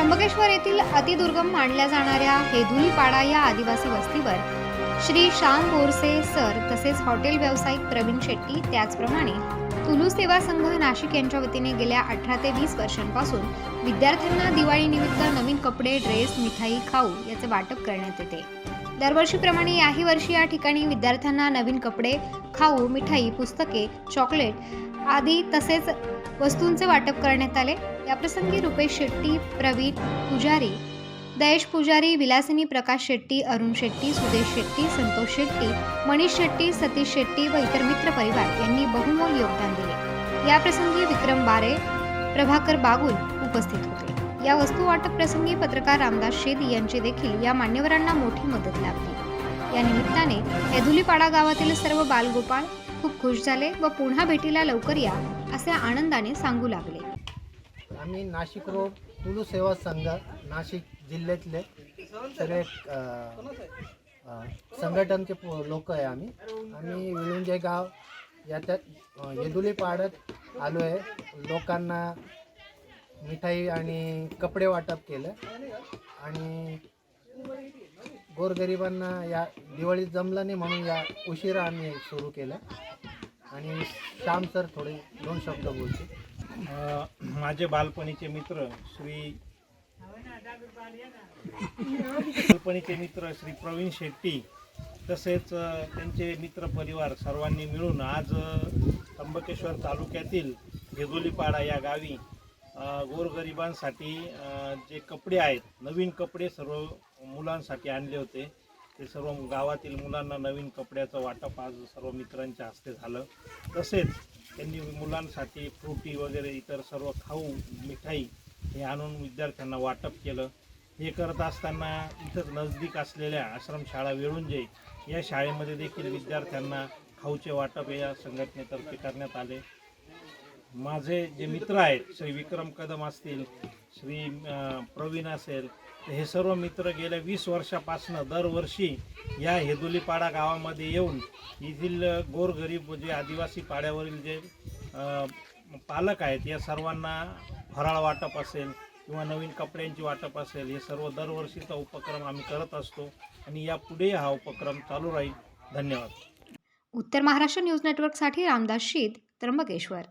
त्र्यंबकेश्वर येथील अतिदुर्गम मानल्या जाणाऱ्या हेदुलीपाडा या आदिवासी वस्तीवर श्री श्याम बोरसे सर तसेच हॉटेल व्यावसायिक प्रवीण शेट्टी त्याचप्रमाणे तुलू सेवा संघ नाशिक यांच्या वतीने गेल्या अठरा ते वीस वर्षांपासून विद्यार्थ्यांना दिवाळीनिमित्त नवीन कपडे ड्रेस मिठाई खाऊ याचे वाटप करण्यात येते. दरवर्षीप्रमाणे याही वर्षी या ठिकाणी विद्यार्थ्यांना नवीन कपडे खाऊ मिठाई पुस्तके चॉकलेट आदी तसेच वस्तूंचे वाटप करण्यात आले. याप्रसंगी रुपेश शेट्टी प्रवीण पुजारी दयेश पुजारी विलासिनी प्रकाश शेट्टी अरुण शेट्टी सुदेश शेट्टी संतोष शेट्टी मनीष शेट्टी सतीश शेट्टी व इतर मित्र परिवार यांनी बहुमोल योगदान दिले. याप्रसंगी विक्रम बारे प्रभाकर बागुल उपस्थित होते. या वस्तू वाटप प्रसंगी पत्रकार रामदास शेद यांची देखील या मान्यवरांना मोठी मदत लाभली. या निमित्ताने येदुलीपाडा गावातील सर्व बालगोपाळ खूप खुश झाले व पुन्हा भेटीला लवकर या असे आनंदाने सांगू लागले. आम्ही नाशिक रोड तुलू सेवा संघ नाशिक जिल्ह्यातले सगळे संघटनचे लोक आहे आम्ही. आम्ही विळुंजे गाव याच्यात अ, येदुली पाडत आलो आहे. लोकांना मिठाई आणि कपडे वाटप केलं. आणि गोरगरिबांना या दिवाळीत जमलं नाही म्हणून या उशिरा आम्ही सुरू केलं. आणि श्याम सर थोडे दोन शब्द बोलते माझे बालपणीचे मित्र श्री बालपणीचे मित्र श्री प्रवीण शेट्टी तसेच त्यांचे मित्र परिवार सर्वांनी मिळून आज त्र्यंबकेश्वर तालुक्यातील घेदोलीपाडा या गावी गोरगरिबांसाठी जे कपडे आहेत नवीन कपडे सर्व मुलांसाठी आणले होते. ते सर्व गावातील मुलांना नवीन कपड्याचं वाटप आज सर्व मित्रांच्या हस्ते झालं. तसेच त्यांनी मुलांसाठी फ्रुटी वगैरे इतर सर्व खाऊ मिठाई हे आणून विद्यार्थ्यांना वाटप केलं. हे करत असताना इथंच नजदीक असलेल्या आश्रमशाळा वेळुंजे या शाळेमध्ये देखील विद्यार्थ्यांना खाऊचे वाटप या संघटनेतर्फे करण्यात आले. माझे जे मित्र आहेत श्री विक्रम कदम असतील श्री प्रवीण असेल तर हे सर्व मित्र गेल्या वीस वर्षापासनं दरवर्षी या हेदुलीपाडा गावामध्ये येऊन येथील गोरगरीब जे आदिवासी पाड्यावरील जे पालक आहेत या सर्वांना फराळ वाटप असेल किंवा नवीन कपड्यांची वाटप असेल हे सर्व दरवर्षीचा उपक्रम आम्ही करत असतो आणि यापुढेही हा उपक्रम चालू राहील. धन्यवाद. उत्तर महाराष्ट्र न्यूज नेटवर्कसाठी रामदास शीत त्र्यंबकेश्वर.